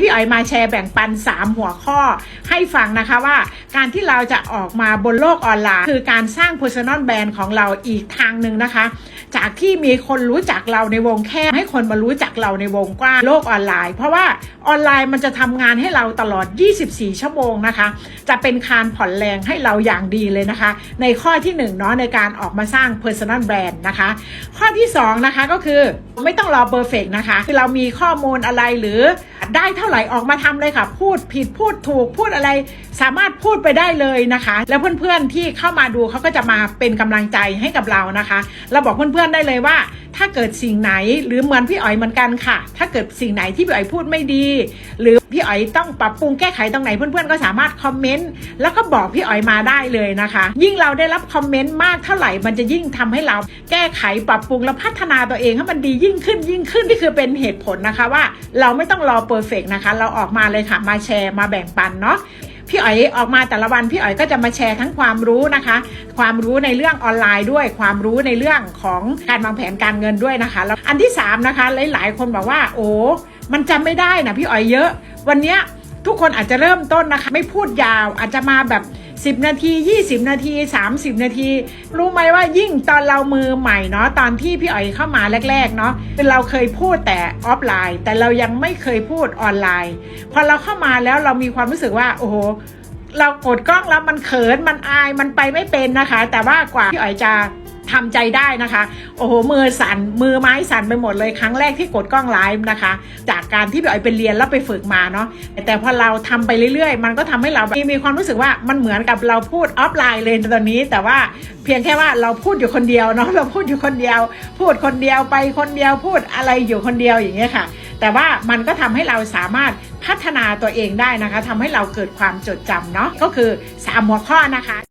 พี่อ๋อยมาแชร์แบ่งปัน 3 หัวข้อให้ฟังนะคะว่า การที่เราจะออกมาบนโลกออนไลน์ คือการสร้าง Personal Brand ของเราอีกทางหนึ่งนะคะ จากที่มีคนรู้จักเราในวงแคบให้คนมารู้จักเราในวงกว้างโลกออนไลน์ เพราะว่าออนไลน์มันจะทำงานให้เราตลอด 24 ชั่วโมงนะคะ จะเป็นคารผ่อนแรงให้เราอย่างดีเลยนะคะ ในข้อที่1เนาะในการออกมาสร้าง Personal Brand นะคะ ข้อที่2นะคะก็คือไม่ต้องรอเ e อร์เฟกนะคะคือเรามีข้อมูลอะไรหรือ ได้เท่าไหร่ออกมาทำเลยค่ะ พูดผิดพูดถูกพูดอะไร สามารถพูดไปได้เลยนะคะ แล้วเพื่อนๆที่เข้ามาดูเขาก็จะมาเป็นกำลังใจให้กับเรานะคะ เราบอกเพื่อนๆได้เลยว่า ถ้าเกิดสิ่งไหนหรือเหมือนพี่อ๋อยเหมือนกันค่ะ ถ้าเกิดสิ่งไหนที่พี่อ๋อยพูดไม่ดี หรือพี่อ๋อยต้องปรับปรุงแก้ไขตรงไหนเพื่อนๆก็สามารถคอมเมนต์แล้วก็บอกพี่อ๋อยมาได้เลยนะคะ ยิ่งเราได้รับคอมเมนต์มากเท่าไหร่มันจะยิ่งทำให้เราแก้ไขปรับปรุงและพัฒนาตัวเองให้มันดียิ่งขึ้นยิ่งขึ้นนี่คือเป็นเหตุผลนะคะว่า เราไม่ต้องรอเ e อร์เฟกนะคะ เราออกมาเลยค่ะมาแชร์มาแบ่งปันเนาะ พี่อ๋อยออกมาแต่ละวันพี่อ๋อยก็จะมาแชร์ทั้งความรู้นะคะ ความรู้ในเรื่องออนไลน์ด้วย ความรู้ในเรื่องของการวางแผนการเงินด้วยนะคะแล้วอันที่สามนะคะหลาย ๆ คนบอกว่า โอ้มันจำไม่ได้นะพี่อ๋อยเยอะ วันนี้ทุกคนอาจจะเริ่มต้นนะคะ ไม่พูดยาวอาจจะมาแบบ 10 นาที 20 นาที 30 นาที รู้ไหมว่ายิ่งตอนเรามือใหม่เนาะตอนที่พี่อ๋อยเข้ามาแรก ๆ เนาะเราเคยพูดแต่ออฟไลน์ แต่เรายังไม่เคยพูดออนไลน์ พอเราเข้ามาแล้วเรามีความรู้สึกว่า โอ้โหเรากดกล้องแล้วมันเขินมันอายมันไปไม่เป็นนะคะ แต่ว่ากว่าพี่อ๋อยจะ ทำใจได้นะคะ โอ้โหมือสั่นมือไม้สั่นไปหมดเลยครั้งแรกที่กดกล้องไลฟ์นะคะ จากการที่พี่อ๋อยไปเรียนแล้วไปฝึกมาเนาะแต่พอเราทำไปเรื่อยๆ มันก็ทำให้เรามีความรู้สึกว่ามันเหมือนกับเราพูดออฟไลน์เลยตอนนี้ แต่ว่าเพียงแค่ว่าเราพูดอยู่คนเดียวเนาะเราพูดอยู่คนเดียว พูดคนเดียวไปคนเดียวพูดอะไรอยู่คนเดียวอย่างเงี้ยค่ะ แต่ว่ามันก็ทำให้เราสามารถพัฒนาตัวเองได้นะคะทำให้เราเกิดความจดจำเนาะก็คือสามหัวข้อนะคะ